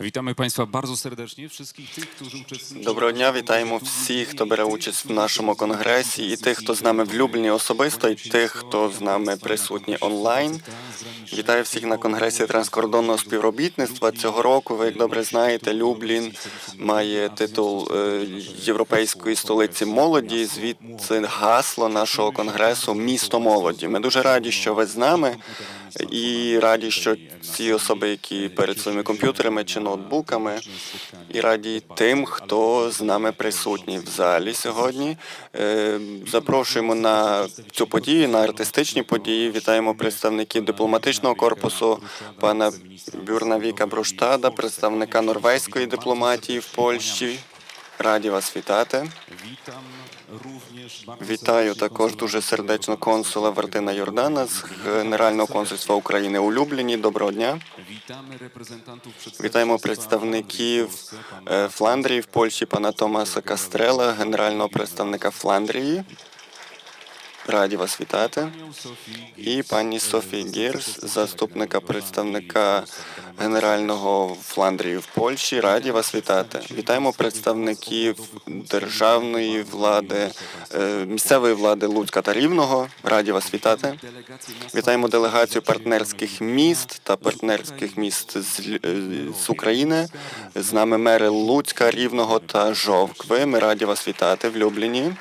Witamy Państwa bardzo serdecznie, wszystkich tych, którzy uczestniczą. Доброго дня, вітаємо всіх, хто бере участь в нашому конгресі, і тих, хто з нами в Любліні особисто, і тих, хто з нами присутні онлайн. Вітаю всіх на конгресі транскордонного співробітництва. Цього року, ви як добре знаєте, Люблін має титул Європейської столиці молоді. Звідси гасло нашого конгресу Місто молоді. Ми дуже раді, що ви з нами, і раді, що ці особи, які перед своїми комп'ютерами чи ноутбуками, і раді тим, хто з нами присутній в залі сьогодні. Е, Запрошуємо на цю подію, на артистичні події. Вітаємо представників дипломатичного корпусу пана Бюрнавіка Бруштада, представника норвезької дипломатії в Польщі. Раді вас вітати. Вітаю також дуже сердечно консула Вартина Йордана з Генерального консульства України у Любліні. Доброго дня. Вітаємо представників е, Фландрії в Польщі, пана Томаса Кастрела, генерального представника Фландрії. Раді вас вітати. І пані Софі Гірс, заступника представника генерального Фландрії в Польщі. Раді вас вітати. Вітаємо представників державної влади, е, місцевої влади Луцька та Рівного. Раді вас вітати. Вітаємо делегацію партнерських міст та партнерських міст з, е, з України. З нами мери Луцька, Рівного та Жовкви. Ми раді вас вітати в Любліні.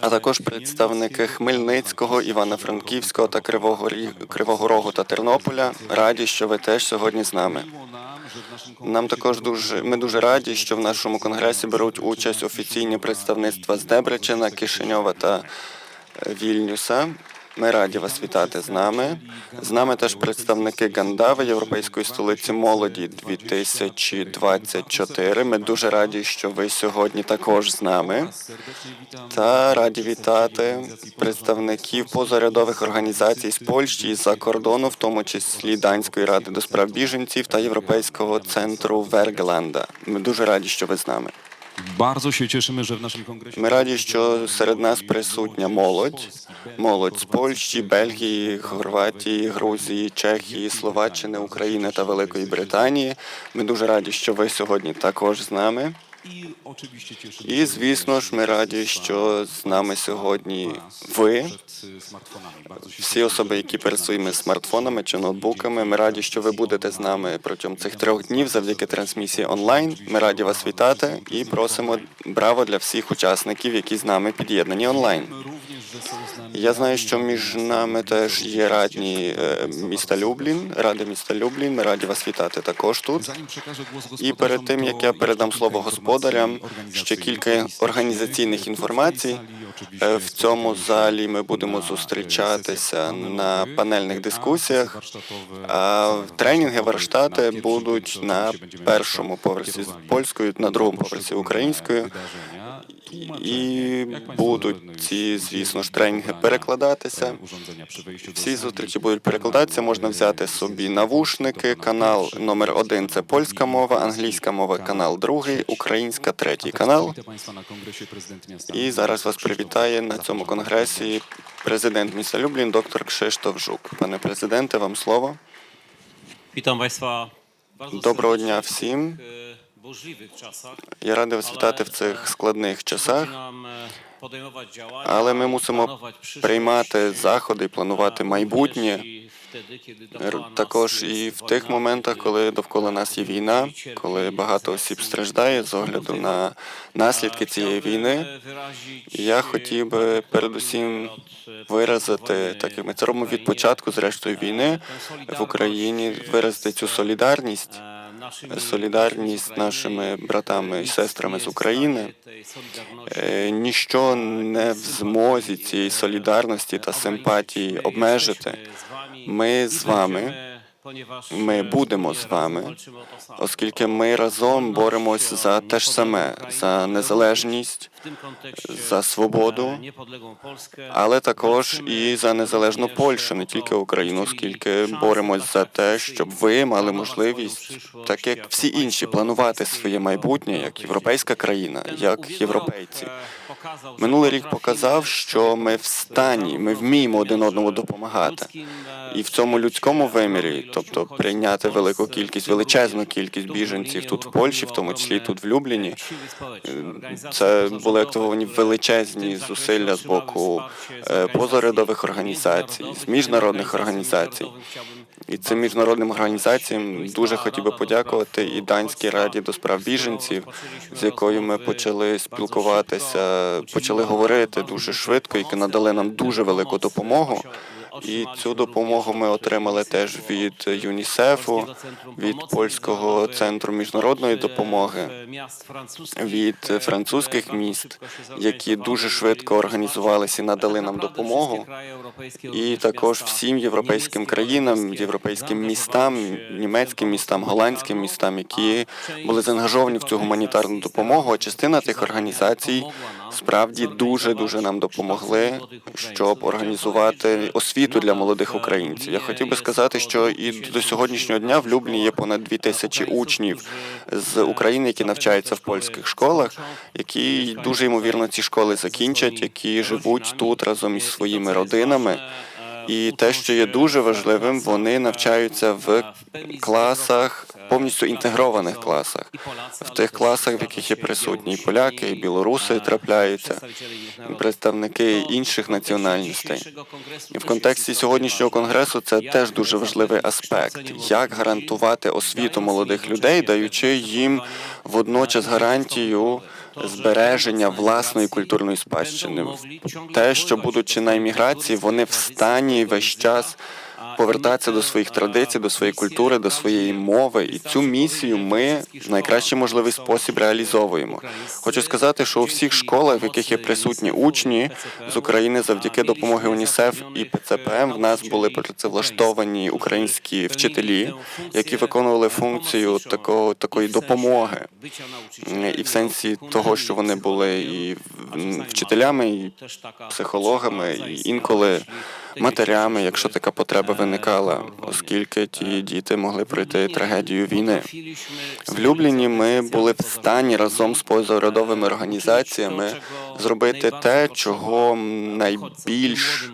А також представники Хмельницького, Івано-Франківського та Кривого Кривого Рогу та Тернополя. Раді, що ви теж сьогодні з нами. Нам також дуже ми дуже раді, що в нашому конгресі беруть участь офіційні представництва з Дебречина, Кишиньова та е, Вільнюса. Ми раді вас вітати з нами. З нами теж представники Гандави, Європейської столиці молоді 2024. Ми дуже раді, що ви сьогодні також з нами. Та раді вітати представників позарядових організацій з Польщі і за кордону, в тому числі Данської ради до справ біженців та Європейського центру Вергеланда. Ми дуже раді, що ви з нами. Ми раді, що серед нас присутня молодь, молодь з Польщі, Бельгії, Хорватії, Грузії, Чехії, Словаччини, України та Великої Британії. Ми дуже раді, що ви сьогодні також з нами. І звісно ж, ми раді, що з нами сьогодні ви, всі особи, які перед своїми смартфонами чи ноутбуками. Ми раді, що ви будете з нами протягом цих трьох днів завдяки трансмісії онлайн. Ми раді вас вітати і просимо браво для всіх учасників, які з нами під'єднані онлайн. Я знаю, що між нами теж є радні е, міста Люблін, ради міста Люблін. Ми раді вас вітати також тут. І перед тим як я передам слово господарям, ще кілька організаційних інформацій. Е, В цьому залі ми будемо зустрічатися на панельних дискусіях. А тренінги, варштати будуть на першому поверсі польською, на другому поверсі українською. І будуть ці, звісно ж, тренінги перекладатися. Всі зустрічі будуть перекладатися. Можна взяти собі навушники. Канал номер один це польська мова, англійська мова, канал другий, українська третій канал. І зараз вас привітає на цьому конгресі президент міста Люблін, доктор Кшиштоф Жук. Пане президенте, вам слово. Państwa Доброго дня всім. Я радий вас вітати в цих складних часах. Działania, Але ми мусимо приймати заходи і планувати майбутнє. Також і в тих моментах, коли довкола нас є війна, коли багато осіб страждає з огляду на наслідки цієї війни. Chciałbym, e, Я хотів би передусім виразити, так як ми це робимо від початку, зрештою війни в Україні, виразити цю солідарність, солідарність з нашими братами і сестрами з України. Е, Ніщо не в змозі цієї солідарності та симпатії обмежити. Ми з вами, ми будемо з вами, оскільки ми разом боремось за те ж саме, за незалежність, за свободу, але також і за незалежну Польщу, не тільки Україну, оскільки боремось за те, щоб ви мали можливість, так як всі інші, планувати своє майбутнє як європейська країна, як європейці. Минулий рік показав, що ми в стані, ми вміємо один одному допомагати. І в цьому людському вимірі, тобто прийняти велику кількість, величезну кількість біженців тут в Польщі, в тому числі тут в Любліні. Це були активовані величезні зусилля з боку е, позарядових організацій, з міжнародних організацій. І цим міжнародним організаціям дуже хотів би подякувати і Данській раді до справ біженців, з якою ми почали спілкуватися, почали говорити дуже швидко, які надали нам дуже велику допомогу. І цю допомогу ми отримали теж від ЮНІСЕФу, від польського центру міжнародної допомоги, від французьких міст, які дуже швидко організувалися і надали нам допомогу. І також всім європейським країнам, європейським містам, німецьким містам, голландським містам, які були заангажовані в цю гуманітарну допомогу. А частина тих організацій справді дуже дуже нам допомогли, щоб організувати освіту для молодих українців. Я хотів би сказати, що і до сьогоднішнього дня в Любліні є понад дві тисячі учнів з України, які навчаються в польських школах, які дуже ймовірно ці школи закінчать, які живуть тут разом із своїми родинами. І те, що є дуже важливим, вони навчаються в класах, повністю інтегрованих класах, в тих класах, в яких є присутні і поляки, і білоруси трапляються, і представники інших національностей. І в контексті сьогоднішнього конгресу це теж дуже важливий аспект, як гарантувати освіту молодих людей, даючи їм водночас гарантію збереження власної культурної спадщини, те, що будучи на імміграції, вони в стані весь час повертатися до своїх традицій, до своєї культури, до своєї мови. І цю місію ми в найкращий можливий спосіб реалізовуємо. Хочу сказати, що у всіх школах, в яких є присутні учні з України, завдяки допомоги УНІСЕФ і ПЦПМ, в нас були працевлаштовані українські вчителі, які виконували функцію такого такої допомоги. І в сенсі того, що вони були і вчителями, і психологами, і інколи матерями, якщо така потреба виникала, оскільки ті діти могли пройти трагедію війни. В Любліні ми були в стані разом з позарядовими організаціями зробити те, чого найбільш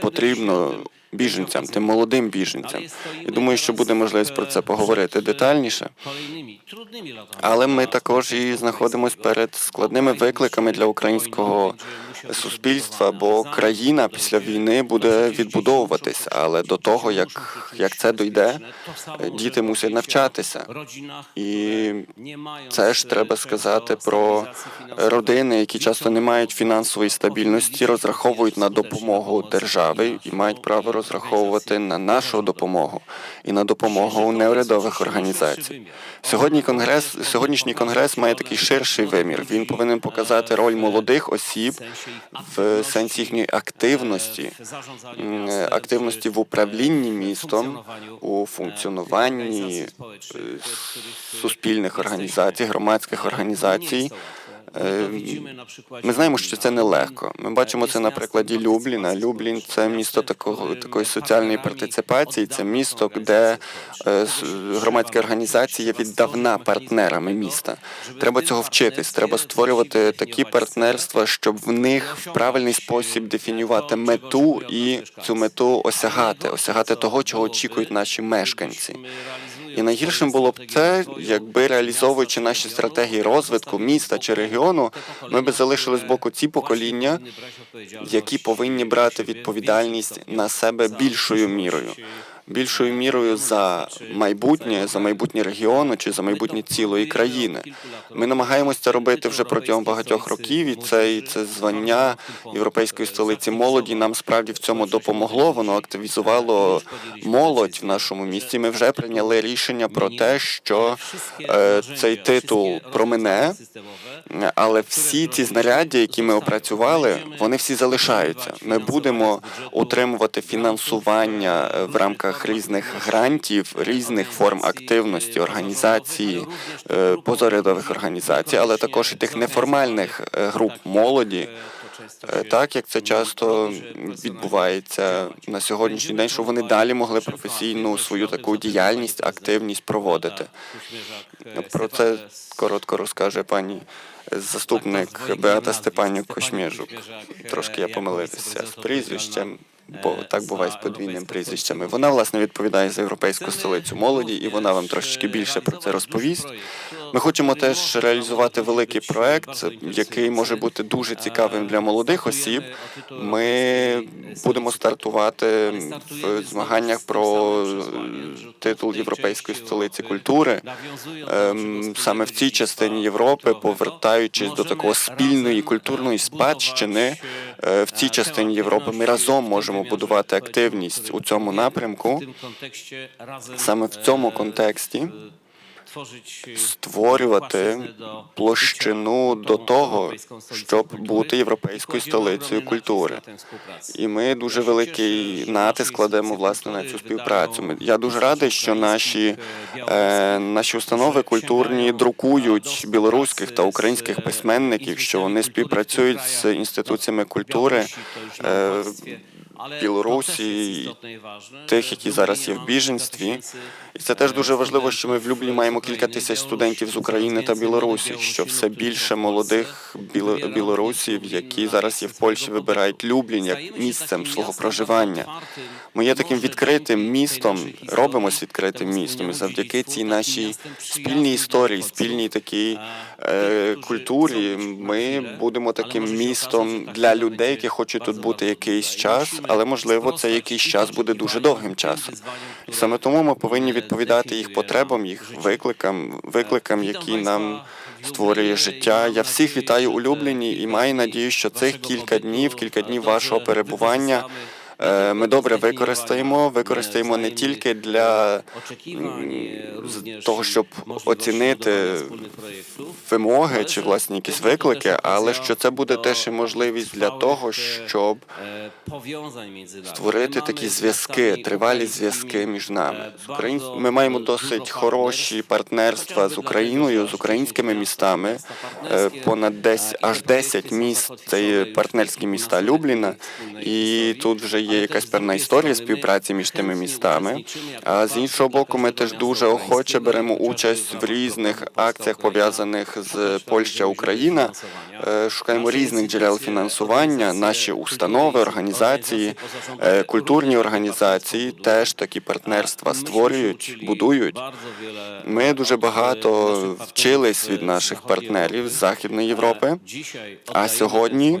потрібно біженцям, тим молодим біженцям. І думаю, що буде можливість про це поговорити детальніше. Але ми також і знаходимося перед складними викликами для українського суспільства, бо країна після війни буде відбудовуватися. Але до того, як, як це дойде, діти мусять навчатися. І це ж треба сказати про родини, які часто не мають фінансової стабільності, розраховують на допомогу держави і мають право розраховувати на нашу допомогу і на допомогу неурядових організацій. Сьогодні конгрес, сьогоднішній конгрес має такий ширший вимір. Він повинен показати роль молодих осіб в сенсі їхньої активності, активності в управлінні містом, у функціонуванні е, суспільних організацій, громадських організацій. Е, Ми знаємо, що це нелегко. Ми бачимо це на прикладі Любліна. Люблін це місто такого такої соціальної партиципації. Це місто, де е, громадські організації є віддавна партнерами міста. Треба цього вчитись. Треба створювати такі партнерства, щоб в них в правильний спосіб дефінювати мету і цю мету осягати, осягати того, чого очікують наші мешканці. І найгіршим було б це, якби реалізовуючи наші стратегії розвитку міста чи регіону, ми би залишили з боку ці покоління, які повинні брати відповідальність на себе більшою мірою. Більшою мірою за майбутнє, за майбутнє регіону чи за майбутнє цілої країни. Ми намагаємося це робити вже протягом багатьох років, і це, і це звання європейської столиці молоді нам справді в цьому допомогло. Воно активізувало молодь в нашому місті. Ми вже прийняли рішення про те, що е, цей титул про мене, але всі ці знаряддя, які ми опрацювали, вони всі залишаються. Ми будемо утримувати фінансування е, в рамках різних грантів, різних форм активності, організації, е, позарядових організацій, але також і тих неформальних е, груп молоді. Е, Так як це часто відбувається на сьогоднішній день, щоб вони далі могли професійну свою таку діяльність, активність проводити. Про це коротко розкаже пані заступник Беата Степанюк Кошмєжук. Трошки я помилився з прізвищем. Бо так буває з подвійними прізвищами. Вона власне відповідає за європейську столицю молоді, і вона вам трошечки більше про це розповість. Ми хочемо теж реалізувати великий проект, який може бути дуже цікавим для молодих осіб. Ми будемо стартувати в змаганнях про е, титул європейської столиці культури. Ем, Саме в цій частині Європи, повертаючись до такого спільної культурної спадщини, е, в цій частині Європи ми разом можемо будувати активність у цьому напрямку. Саме в цьому контексті створювати площину до того, щоб бути європейською столицею культури. І ми дуже великий натиск кладемо власне на цю співпрацю. Я дуже радий, що наші, е, наші установи культурні друкують білоруських та українських письменників, що вони співпрацюють з інституціями культури. е, Білорусі, тих, які зараз є в біженстві. І це теж дуже важливо, що ми в Люблі маємо кілька тисяч студентів з України та Білорусі, що все більше молодих біло- білорусів, які зараз є в Польщі, вибирають Люблін як місцем свого проживання. Ми є таким відкритим містом, робимось відкритим містом, і завдяки цій нашій спільній історії, спільній такій е, культурі, ми будемо таким містом для людей, які хочуть тут бути якийсь час, але можливо це якийсь час буде дуже довгим часом. Саме тому ми повинні відповідати їх потребам, їх викликам, викликам, які нам створює життя. Я всіх вітаю улюблені і маю надію, що цих кілька днів, кілька днів вашого перебування. Е, Ми добре використаємо, використаємо не тільки для того, щоб оцінити вимоги чи власні якісь виклики, але що це буде теж і можливість для того, щоб створити такі зв'язки, тривалі зв'язки між нами. Ми маємо досить хороші партнерства з Україною, з українськими містами. Е, Понад десь аж 10 міст це є партнерські міста Любліна, і тут вже є якась певна історія співпраці між тими містами. А з іншого боку, ми теж дуже охоче беремо участь в різних акціях пов'язаних з Польща Україна. Е, Шукаємо різних джерел фінансування. Наші установи, організації, е, культурні організації теж такі партнерства створюють, будують. Ми дуже багато вчились від наших партнерів з Західної Європи. А сьогодні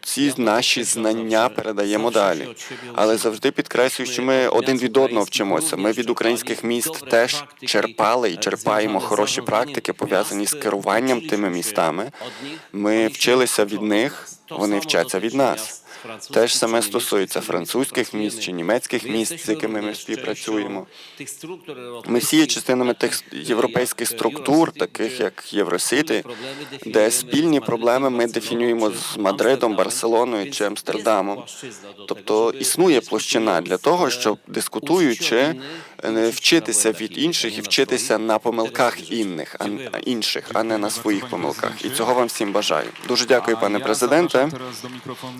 ці наші знання передаємо далі. Але завжди підкреслюю, що ми один від одного вчимося. Ми від українських міст теж черпали і черпаємо хороші практики, пов'язані з керуванням тими містами. Ми вчилися від них, вони вчаться від нас. Те ж саме стосується французьких міст чи німецьких міст, з якими ми співпрацюємо. Ми всі є частинами тих європейських структур, таких як Євросіти, де спільні проблеми ми дефінюємо з Мадридом, Барселоною чи Амстердамом. Тобто існує площина для того, щоб дискутуючи вчитися від інших і вчитися на помилках інних, а інших, а не на своїх помилках. І цього вам всім бажаю. Дуже дякую, пане президенте.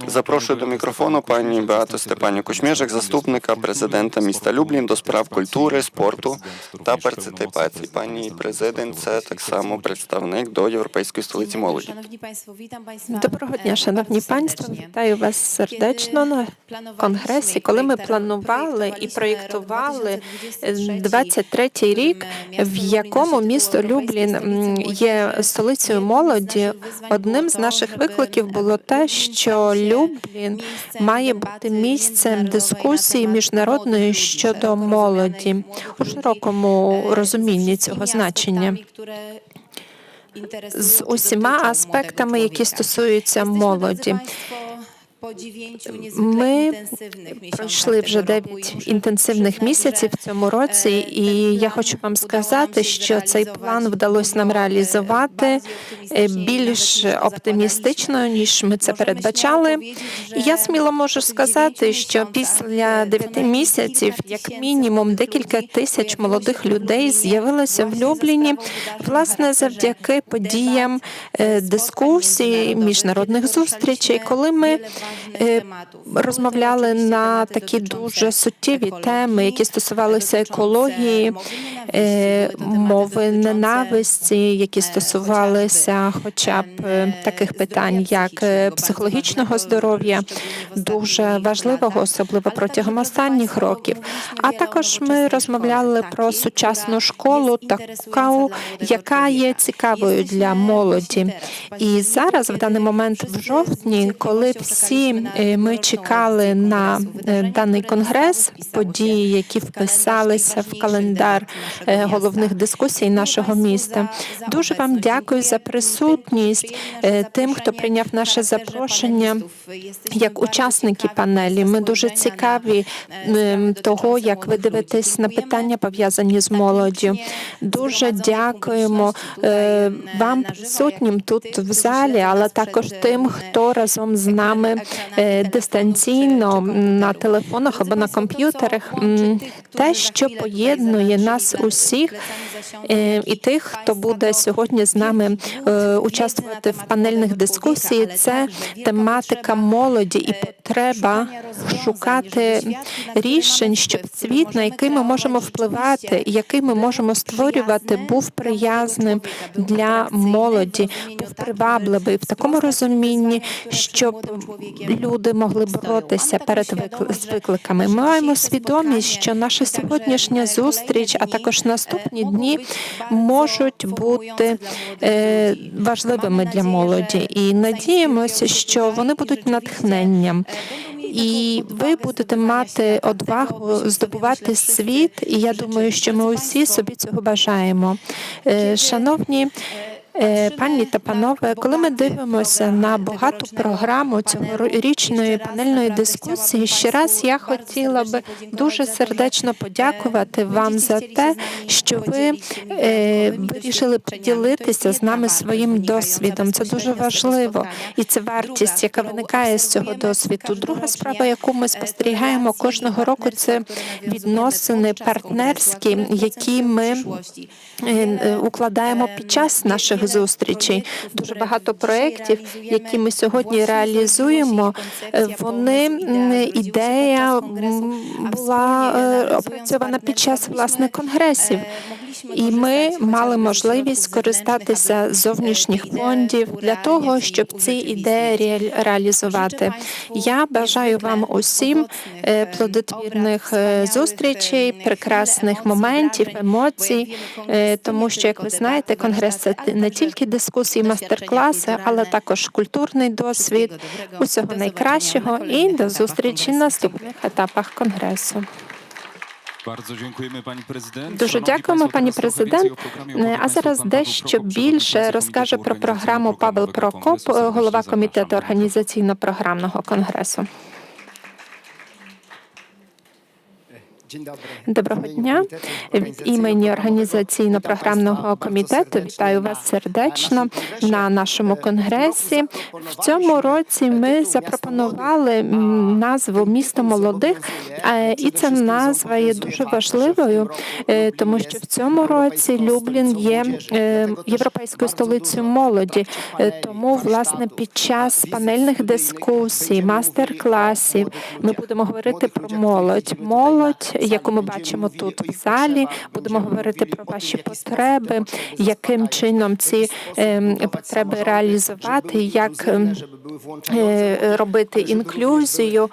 Запрошую до мікрофону пані Беату Степаню Кучмєжик, заступника президента міста Люблін до справ культури, спорту та партиципації. Пані президент, це так само представник до Європейської столиці молоді. Доброго дня, шановні bardzo панство. Вітаю вас сердечно на конгресі. Коли ми планували і проєктували 23-й рік, в якому місто Люблін є столицею молоді, одним з наших викликів було те, що Люблін має бути місцем дискусії міжнародної щодо молоді. У широкому розумінні цього значення. з усіма аспектами, які стосуються молоді. Ми пройшли вже 9 інтенсивних місяців в цьому році, і я хочу вам сказати, що цей план вдалося нам реалізувати е, більш оптимістично, ніж ми це передбачали. І я сміло можу сказати, що після 9 місяців, як мінімум, декілька тисяч молодих людей з'явилося в Любліні, власне, завдяки подіям е, дискусії, міжнародних зустрічей, коли ми е, розмовляли на такі дуже суттєві теми, які стосувалися екології, е, мови ненависті, які стосувалися хоча б е, таких питань, як е, психологічного здоров'я, дуже важливого, особливо протягом останніх років. А також ми розмовляли про сучасну школу, таку, яка є цікавою для молоді. І зараз, в даний момент, в жовтні, коли всі е, ми чекали на е, даний конгрес, події, які вписалися в календар е, головних дискусій нашого міста. Дуже вам дякую за присутність тим, хто прийняв наше запрошення як учасники панелі. Ми дуже цікаві того, як ви дивитесь на питання пов'язані з молоддю. Дуже дякуємо вам присутнім тут в залі, але також тим, хто разом з нами дистанційно на телефонах або на комп'ютерах. Те, що поєднує нас усіх, е, і тих, хто буде сьогодні з нами е, участвувати в панельних дискусіях, це тематика молоді і потреба шукати рішень, щоб світ, на який ми можемо впливати, який ми можемо створювати, був приязним для молоді, був привабливий в такому розумінні, щоб люди могли боротися перед викликами. Ми маємо свідомість, що наша сьогоднішня зустріч, а також наступні дні можуть бути е, важливими для молоді, і надіємося, що вони будуть натхненням. І ви будете мати одвагу здобувати світ, і я думаю, що ми усі собі цього бажаємо. Е, Шановні пані та панове, коли ми дивимося на багату програму цьогорічної панельної дискусії, ще раз я хотіла би дуже сердечно подякувати вам за те, що ви е, вирішили поділитися з нами своїм досвідом. Це дуже важливо, і це вартість, яка виникає з цього досвіду. Друга справа, яку ми спостерігаємо кожного року, це відносини партнерські, які ми е, е, укладаємо під час наших зустрічей. Дуже багато проєктів, які ми сьогодні реалізуємо. е, Вони ідея була е, опрацьована під час власне конгресів. І ми мали можливість скористатися зовнішніх фондів для того, щоб ці ідеї реалізувати. Я бажаю вам усім е, плодотвірних е, зустрічей, прекрасних моментів, емоцій, тому що, як ви знаєте, конгрес це не тільки дискусії, мастер-класи, але також культурний досвід. Усього найкращого і до зустрічі на наступних етапах конгресу. Дуже дякуємо, пані президент. А зараз дещо більше розкаже про програму Павел Прокоп, голова комітету організаційно-програмного конгресу. Доброго дня. Від імені організаційно-програмного комітету вітаю вас сердечно на нашому конгресі. В цьому році ми запропонували назву місто молодих, е, і ця назва є дуже важливою, е, тому що в цьому році Люблін є е, європейською столицею молоді. Е, Тому, власне, під час панельних дискусій, мастер-класів ми будемо говорити про молодь. Молодь, яку ми бачимо тут в залі, будемо говорити про ваші потреби, яким чином ці ем, потреби реалізувати, як ем, е, робити інклюзію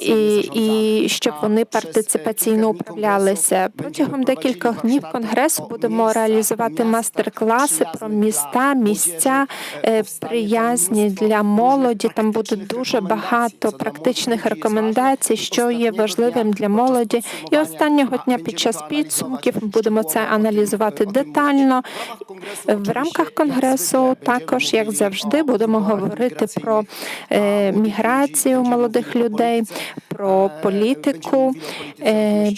і, і щоб вони партиципаційно управлялися. Протягом декількох днів конгресу будемо реалізувати мастер-класи про міста, місця е, приязні для молоді. Там буде дуже багато практичних рекомендацій, що є важливим для молоді. І останнього дня під час підсумків будемо це аналізувати детально. В рамках конгресу також, як завжди, будемо говорити про е, міграцію молодих людей, про політику. Е,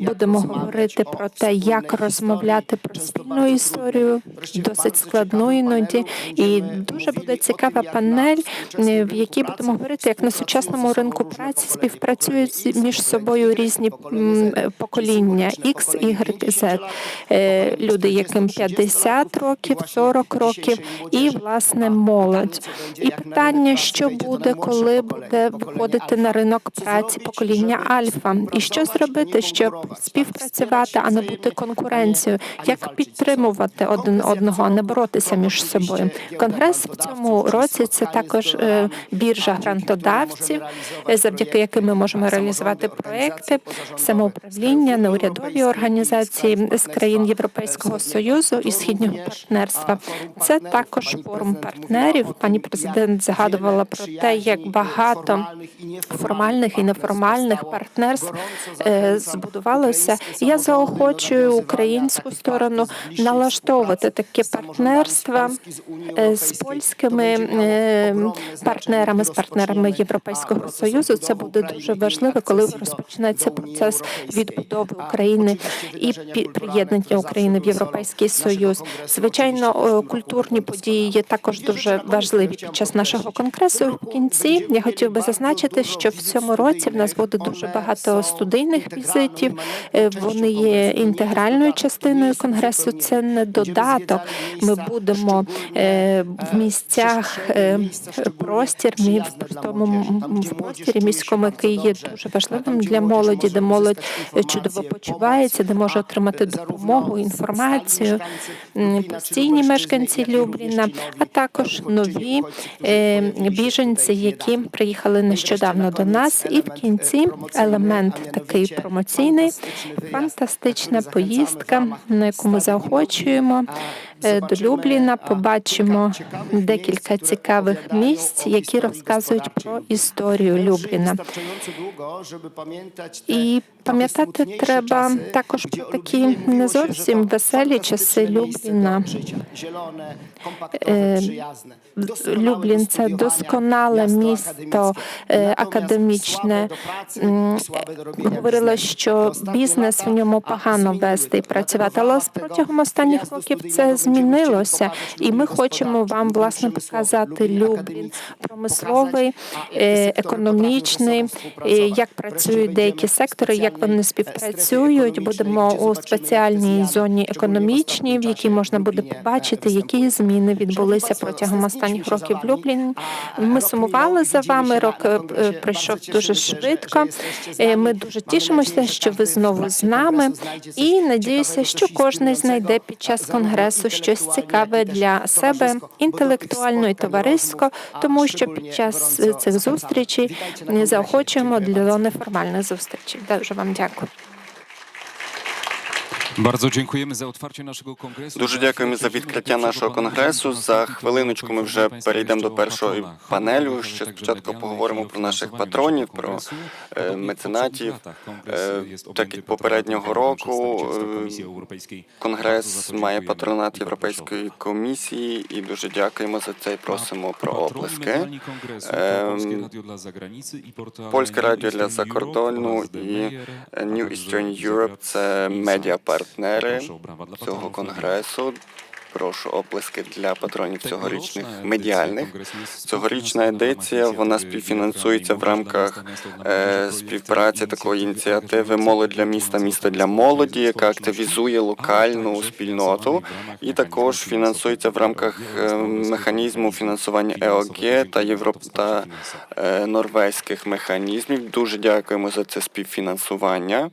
Будемо говорити про те, як розмовляти про спільну історію, досить складну іноді. І дуже буде цікава панель, в якій будемо говорити, як на сучасному ринку праці співпрацюють між собою різні покоління X, Y, Z. Е, Люди, яким 50 років, 40 років, і власне молодь. І питання, що буде, коли буде виходити на ринок праці покоління Альфа, і що зробити, щоб співпрацювати, а не бути конкуренцією, як підтримувати один одного, а не боротися між собою. Конгрес в цьому році це також е, біржа грантодавців, е, завдяки яким ми можемо реалізувати проекти, самоуправління, неурядові організації з країн Європейського союзу і східнього партнерства. Це також форум партнерів. Пані президент згадувала про те, як багато формальних і неформальних партнерств е, збудувалося. Я заохочую українську сторону налаштовувати такі партнерства е, з польськими е, партнерами, з партнерами Європейського союзу. Це буде дуже важливо, коли розпочнеться процес відбудови України і приєднання України в Європейський Союз. Звичайно, культурні події є також дуже важливі під час нашого конгресу. В кінці я хотів би зазначити, що в цьому році в нас буде дуже багато студійних візитів. Е, Вони є інтегральною частиною конгресу. Це не додаток. Ми будемо е, в місцях е, простір в тому в простірі міському, який є дуже важливим для молоді, де молодь чудово почувається, де може отримати допомогу, інформацію, постійні мешканці Любліна, а також нові біженці, які приїхали нещодавно до нас. І в кінці елемент такий промоційний, фантастична поїздка, на яку ми заохочуємо до Любліна. Побачимо декілька цікавих місць, які розказують про історію Любліна. І пам'ятати треба також про такі не зовсім веселі часи Любліна. Е, Люблін це досконале місто е, академічне. М, е, Говорила, що бізнес в ньому погано вести і працювати, але протягом останніх років це змінилося, і ми хочемо вам власне показати Люблін промисловий, е, економічний, як працюють деякі сектори, як вони співпрацюють. Будемо у спеціальній зоні економічній, в якій можна буде побачити, які зміни відбулися протягом останніх років в. Ми сумували за вами. Рок е, пройшов дуже швидко. Е, Ми дуже тішимося, що ви знову з нами, і надіюся, що кожен знайде під час конгресу щось цікаве для себе інтелектуально і товарисько, тому що під час цих зустрічей заохочуємо для неформальних зустрічей. Дуже вам дякую. Дуже дякуємо за відкриття нашого конгресу. За хвилиночку ми вже перейдемо до першої панелю. Ще спочатку поговоримо про наших патронів, про е, меценатів. Е, Так як попереднього року е, конгрес має патронат Європейської комісії, і дуже дякуємо за це і просимо про оплески. Ем, Польське радіо для закордону і New Eastern Europe – це медіапартнери цього конгресу. Прошу оплески для патронів цьогорічних медіальних. Цьогорічна едиція вона співфінансується в рамках е, співпраці такої ініціативи Молодь для міста, місто для молоді, яка активізує локальну спільноту, і також фінансується в рамках е, механізму фінансування ЕОГ та Європ та е, норвезьких механізмів. Дуже дякуємо за це співфінансування.